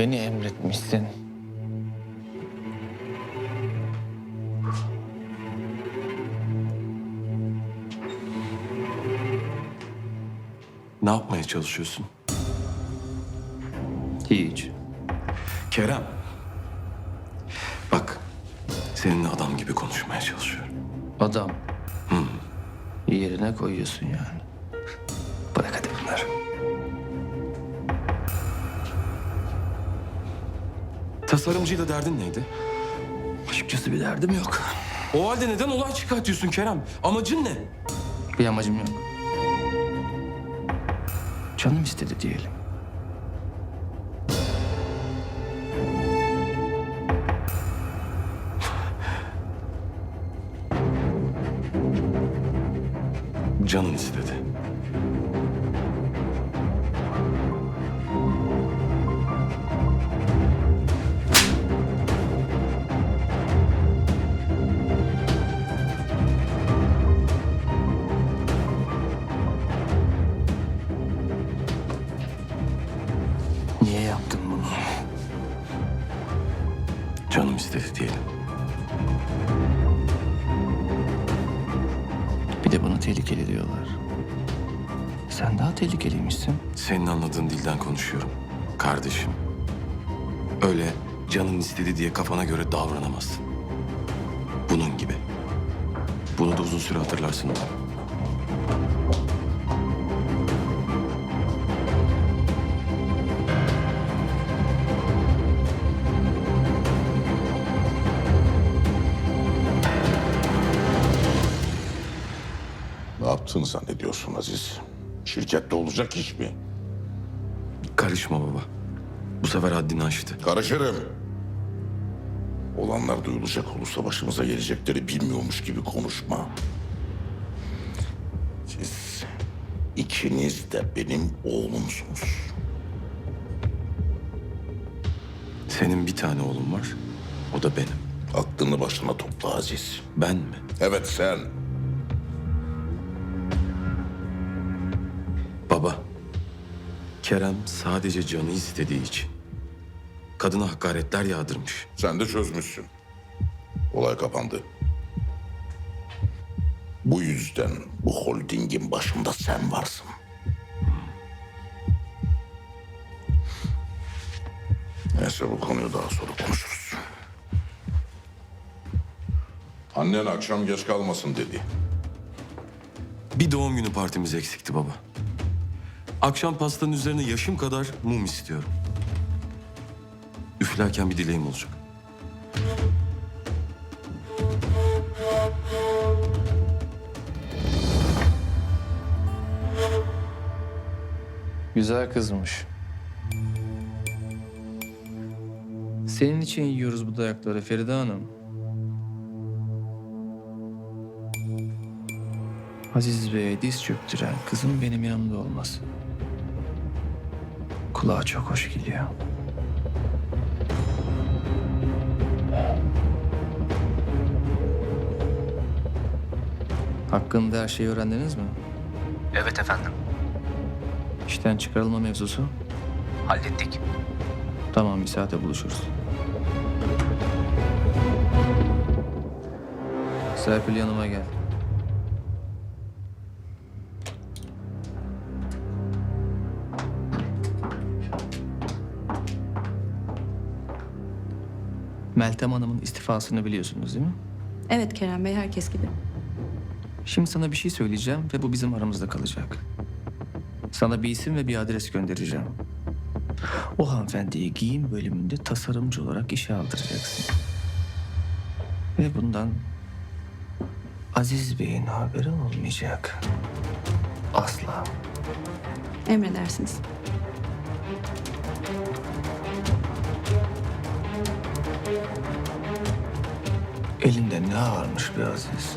Beni emretmişsin. Ne yapmaya çalışıyorsun? Hiç. Kerem. Bak, seninle adam gibi konuşmaya çalışıyorum. Adam. Yerine koyuyorsun yani. Tasarımcıyla derdin neydi? Açıkçası bir derdim yok. O halde neden olay çıkartıyorsun Kerem? Amacın ne? Bir amacım yok. Canım istedi diyelim. Canın istedi. İstedi diyelim. Bir de bana tehlikeli diyorlar. Sen daha tehlikeliymişsin. Senin anladığın dilden konuşuyorum. Kardeşim. Öyle canın istedi diye kafana göre davranamazsın. Bunun gibi. Bunu da uzun süre hatırlarsın umarım. Yaptığını zannediyorsun Aziz? Şirkette olacak iş mi? Karışma baba. Bu sefer haddini aştı. Karışırım. Olanlar duyulacak olursa başımıza gelecekleri bilmiyormuş gibi konuşma. Siz ikiniz de benim oğlumsunuz. Senin bir tane oğlun var. O da benim. Aklını başına topla Aziz. Ben mi? Evet sen. Kerem sadece canı istediği için. Kadına hakaretler yağdırmış. Sen de çözmüşsün. Olay kapandı. Bu yüzden bu holdingin başında sen varsın. Neyse bu konuyu daha sonra konuşuruz. Annen akşam geç kalmasın dedi. Bir doğum günü partimiz eksikti baba. Akşam pastanın üzerine yaşım kadar mum istiyorum. Üflerken bir dileğim olacak. Güzel kızmış. Senin için yiyoruz bu dayakları Feride Hanım. Aziz Bey'e diz çöktüren kızım benim yanımda olması. Kulağa çok hoş geliyor. Hakkında her şeyi öğrendiniz mi? Evet efendim. İşten çıkarılma mevzusu. Hallettik. Tamam bir saate buluşuruz. Serpil yanıma gel. Meltem Hanım'ın istifasını biliyorsunuz değil mi? Evet Kerem Bey herkes gibi. Şimdi sana bir şey söyleyeceğim ve bu bizim aramızda kalacak. Sana bir isim ve bir adres göndereceğim. O hanımefendiyi giyim bölümünde tasarımcı olarak işe aldıracaksın. Ve bundan Aziz Bey'in haberi olmayacak. Asla. Emredersiniz. Elinde ne varmış be Aziz?